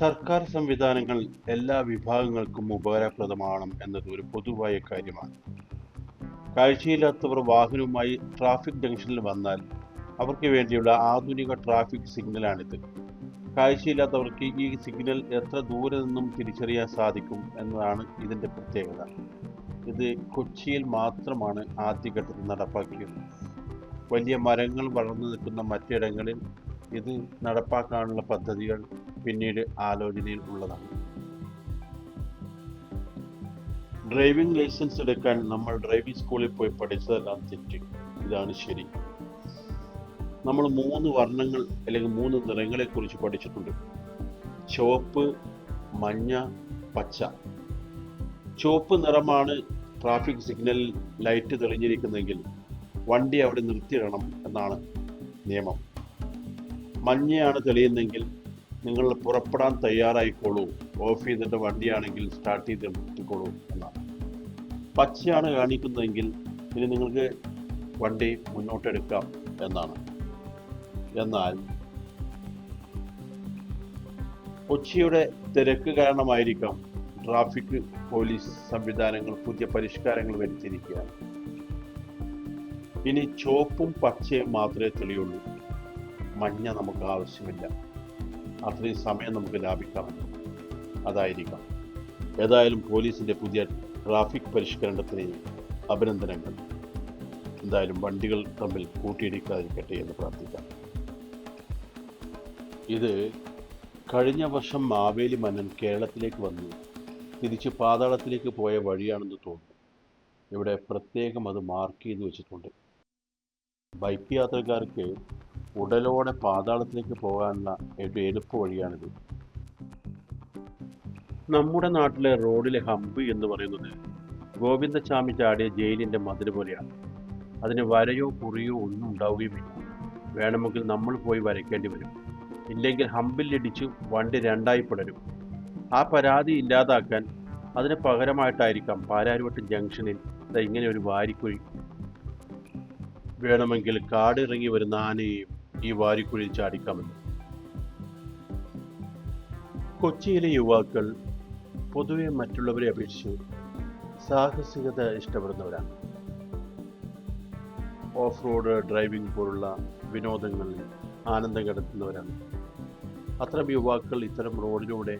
സർക്കാർ സംവിധാനങ്ങൾ എല്ലാ വിഭാഗങ്ങൾക്കും ഉപകാരപ്രദമാണ് എന്നത് ഒരു പൊതുവായ കാര്യമാണ്. കാഴ്ചയില്ലാത്തവർ വാഹനവുമായി ട്രാഫിക് ജംഗ്ഷനിൽ വന്നാൽ അവർക്ക് വേണ്ടിയുള്ള ആധുനിക ട്രാഫിക് സിഗ്നലാണിത്. കാഴ്ചയില്ലാത്തവർക്ക് ഈ സിഗ്നൽ എത്ര ദൂരെ നിന്നും തിരിച്ചറിയാൻ സാധിക്കും എന്നതാണ് ഇതിന്റെ പ്രത്യേകത. ഇത് കൊച്ചിയിൽ മാത്രമാണ് ആദ്യഘട്ടത്തിൽ നടപ്പാക്കിയത്. വലിയ മരങ്ങൾ വളർന്നു നിൽക്കുന്ന മറ്റിടങ്ങളിൽ ഇത് നടപ്പാക്കാനുള്ള പദ്ധതികൾ പിന്നീട് ആലോചനയിൽ ഉള്ളതാണ്. ഡ്രൈവിംഗ് ലൈസൻസ് എടുക്കാൻ നമ്മൾ ഡ്രൈവിംഗ് സ്കൂളിൽ പോയി പഠിച്ചതെല്ലാം തെറ്റ്. ഇതാണ് ശരി. നമ്മൾ മൂന്ന് വർണങ്ങൾ അല്ലെങ്കിൽ മൂന്ന് നിറങ്ങളെ കുറിച്ച് പഠിച്ചിട്ടുണ്ട്. ചുവപ്പ് മഞ്ഞ പച്ച. ചുവപ്പ് നിറമാണ് ട്രാഫിക് സിഗ്നൽ ലൈറ്റ് തെളിഞ്ഞിരിക്കുന്നെങ്കിൽ വണ്ടി അവിടെ നിർത്തിയിടണം എന്നാണ് നിയമം. മഞ്ഞയാണ് തെളിയുന്നെങ്കിൽ നിങ്ങൾ പുറപ്പെടാൻ തയ്യാറായിക്കോളൂ. ഓഫ് ചെയ്തിട്ട് വണ്ടിയാണെങ്കിൽ സ്റ്റാർട്ട് ചെയ്ത് നിർത്തിക്കോളൂ എന്നാണ്. പച്ചയാണ് കാണിക്കുന്നതെങ്കിൽ ഇനി നിങ്ങൾക്ക് വണ്ടി മുന്നോട്ടെടുക്കാം എന്നാണ്. എന്നാൽ കൊച്ചിയുടെ തിരക്ക് കാരണമായിരിക്കാം ട്രാഫിക് പോലീസ് സംവിധാനങ്ങൾ പുതിയ പരിഷ്കാരങ്ങൾ വരുത്തിയിരിക്കുകയാണ്. ഇനി ചുവപ്പും പച്ചയും മാത്രമേ തെളിയുള്ളൂ. മഞ്ഞ നമുക്ക് ആവശ്യമില്ല. അത്രയും സമയം നമുക്ക് ലാഭിക്കാം. അതായിരിക്കാം. ഏതായാലും പോലീസിന്റെ പുതിയ ട്രാഫിക് പരിഷ്കരണത്തിന് അഭിനന്ദനങ്ങൾ. എന്തായാലും വണ്ടികൾ തമ്മിൽ കൂട്ടിയിടിക്കാതിരിക്കട്ടെ എന്ന് പ്രാർത്ഥിക്കാം. ഇത് കഴിഞ്ഞ വർഷം മാവേലി മന്നൻ കേരളത്തിലേക്ക് വന്നു. തിരിച്ച് പാതാളത്തിലേക്ക് പോയ വഴിയാണെന്ന് തോന്നുന്നു. ഇവിടെ പ്രത്യേകം അത് മാർക്ക് ചെയ്ത് വെച്ചിട്ടുണ്ട്. ബൈക്ക് യാത്രക്കാർക്ക് ഉടലോടെ പാതാളത്തിലേക്ക് പോകാനുള്ള ഒരു എളുപ്പ വഴിയാണിത്. നമ്മുടെ നാട്ടിലെ റോഡിലെ ഹമ്പ് എന്ന് പറയുന്നത് ഗോവിന്ദസ്വാമി ചാടിയ ജയിലിന്റെ മതിൽ പോലെയാണ്. അതിന് വരയോ കുറിയോ ഒന്നും ഉണ്ടാവുകയുമില്ല വേണമെങ്കിൽ നമ്മൾ പോയി വരയ്ക്കേണ്ടി വരും. ഇല്ലെങ്കിൽ ഹമ്പിലിടിച്ച് വണ്ടി രണ്ടായി പിടരും ആ പരാതി ഇല്ലാതാക്കാൻ അതിന് പകരമായിട്ടായിരിക്കാം പാലാരിവട്ടം ജംഗ്ഷനിൽ ഇങ്ങനെ ഒരു വാരിക്കുഴി. വേണമെങ്കിൽ കാടിറങ്ങി വരുന്ന ആനയെയും ഈ വാരിക്കുഴി ചാടിക്കാമെന്ന്. കൊച്ചിയിലെ യുവാക്കൾ പൊതുവെ മറ്റുള്ളവരെ അപേക്ഷിച്ച് സാഹസികത ഇഷ്ടപ്പെടുന്നവരാണ്. ഓഫ് റോഡ് ഡ്രൈവിംഗ് പോലുള്ള വിനോദങ്ങളിൽ ആനന്ദം കണ്ടെത്തുന്നവരാണ്. അത്തരം യുവാക്കൾ ഇത്തരം റോഡിലൂടെ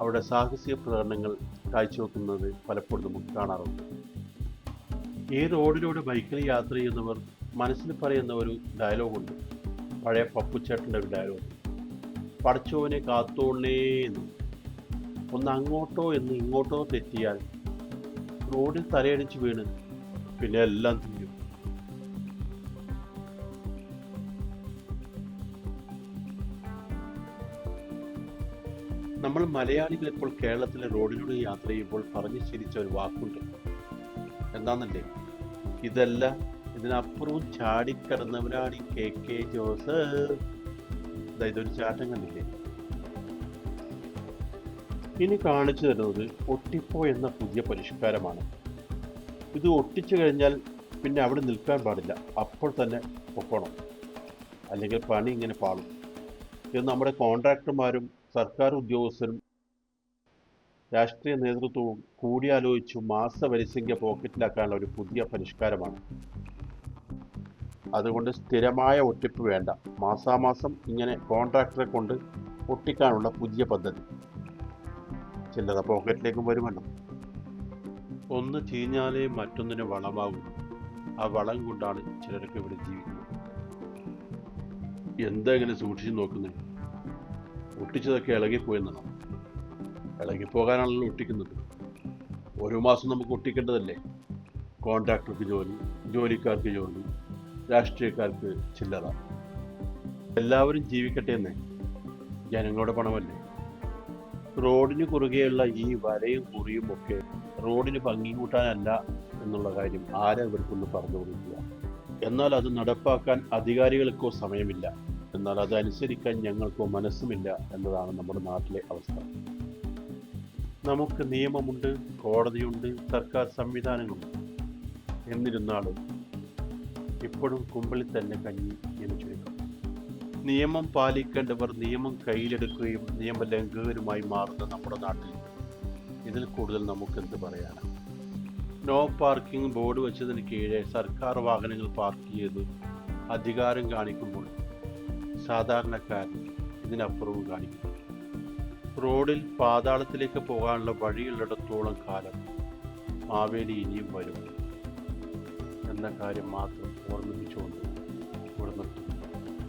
അവരുടെ സാഹസിക പ്രകടനങ്ങൾ കാഴ്ചവെക്കുന്നത് പലപ്പോഴും നമുക്ക് കാണാറുണ്ട്. ഈ റോഡിലൂടെ ബൈക്കിൽ യാത്ര ചെയ്യുന്നവർ മനസ്സിൽ പറയുന്ന ഒരു ഡയലോഗുണ്ട് പഴയ പപ്പുച്ചേട്ടന്റെ ഒരു ഡയലോഗ് പഠിച്ചവനെ കാത്തോളേ എന്ന്. ഒന്ന് അങ്ങോട്ടോ എന്ന് ഇങ്ങോട്ടോ തെറ്റിയാൽ റോഡിൽ തലയടിച്ച് വീണ് പിന്നെ എല്ലാം തീരും നമ്മൾ മലയാളികൾ ഇപ്പോൾ കേരളത്തിലെ റോഡിലൂടെ യാത്ര ചെയ്യുമ്പോൾ പറഞ്ഞു ശീലിച്ച ഒരു വാക്കുണ്ട്. എന്താണെന്നല്ലേ ഇതല്ല ഇതിനപ്പുറവും ചാടിക്കടന്നവരാണ് ഈ കെ കെ ജോസ്. ഇതൊരു ചാട്ടം കണ്ടില്ലേ? ഇനി കാണിച്ചു തരുന്നത് ഒട്ടിപ്പോ എന്ന പുതിയ പരിഷ്കാരമാണ്. ഇത് ഒട്ടിച്ചു കഴിഞ്ഞാൽ പിന്നെ അവിടെ നിൽക്കാൻ പാടില്ല. അപ്പോൾ തന്നെ പൊക്കണം. അല്ലെങ്കിൽ പണി ഇങ്ങനെ പാളും. ഇത് നമ്മുടെ കോൺട്രാക്ടർമാരും സർക്കാർ ഉദ്യോഗസ്ഥരും രാഷ്ട്രീയ നേതൃത്വവും കൂടിയാലോചിച്ചു മാസവരിസംഖ്യ പോക്കറ്റിലാക്കാനുള്ള ഒരു പുതിയ പരിഷ്കാരമാണ്. അതുകൊണ്ട് സ്ഥിരമായ ഒട്ടിപ്പ് വേണ്ട. മാസാമാസം ഇങ്ങനെ കോൺട്രാക്ടറെ കൊണ്ട് ഒട്ടിക്കാനുള്ള പുതിയ പദ്ധതി. ചിലത് പോക്കറ്റിലേക്കും വരുമല്ലോ ഒന്ന് ചീഞ്ഞാലേ മറ്റൊന്നിന് വളമാകും ആ വളം കൊണ്ടാണ് ചിലരൊക്കെ ഇവിടെ ജീവിക്കുന്നത്. എന്താ ഇങ്ങനെ സൂക്ഷിച്ചു നോക്കുന്നത് ഒട്ടിച്ചതൊക്കെ ഇളകിപ്പോയെന്നാണ്? ഇളകിപ്പോകാനാണല്ലോ ഒട്ടിക്കുന്നത്. ഓരോ മാസം നമുക്ക് ഒട്ടിക്കേണ്ടതല്ലേ? കോൺട്രാക്ടർക്ക് ജോലി ജോലിക്കാർക്ക് ജോലി രാഷ്ട്രീയക്കാർക്ക് ചില്ലറ. എല്ലാവരും ജീവിക്കട്ടെ എന്നേ. ജനങ്ങളുടെ പണമല്ലേ? റോഡിന് കുറുകെയുള്ള ഈ വരയും കുറിയും ഒക്കെ റോഡിന് ഭംഗി കൂട്ടാനല്ല എന്നുള്ള കാര്യം ആരാ ഇവർക്കൊന്ന് പറഞ്ഞു കൊടുക്കുക? എന്നാൽ അത് നടപ്പാക്കാൻ അധികാരികൾക്കോ സമയമില്ല. എന്നാൽ അതനുസരിക്കാൻ ഞങ്ങൾക്കോ മനസ്സുമില്ല എന്നതാണ് നമ്മുടെ നാട്ടിലെ അവസ്ഥ. നമുക്ക് നിയമമുണ്ട് കോടതിയുണ്ട് സർക്കാർ സംവിധാനങ്ങളുണ്ട്. എന്നിരുന്നാലും ഇപ്പോഴും കുമ്പിളിൽ തന്നെ കഞ്ഞി എന്ന് ചുരുക്കം. നിയമം പാലിക്കേണ്ടവർ നിയമം കയ്യിലെടുക്കുകയും നിയമലംഘകരുമായി മാറുന്ന നമ്മുടെ നാട്ടിൽ ഇതിൽ കൂടുതൽ നമുക്ക് എന്ത് പറയാനാണ് നോ പാർക്കിംഗ് ബോർഡ് വെച്ചതിന് കീഴെ സർക്കാർ വാഹനങ്ങൾ പാർക്ക് ചെയ്ത് അധികാരം കാണിക്കുമ്പോൾ സാധാരണക്കാരൻ ഇതിനപ്പുറവും കാണിക്കുന്നു റോഡിൽ പാതാളത്തിലേക്ക് പോകാനുള്ള വഴിയുള്ളിടത്തോളം കാലം മാവേലി ഇനിയും വരും. എന്ന കാര്യം മാത്രം ഓർമ്മിപ്പിച്ചുകൊണ്ട് ഇവിടെ നിർത്തുന്നു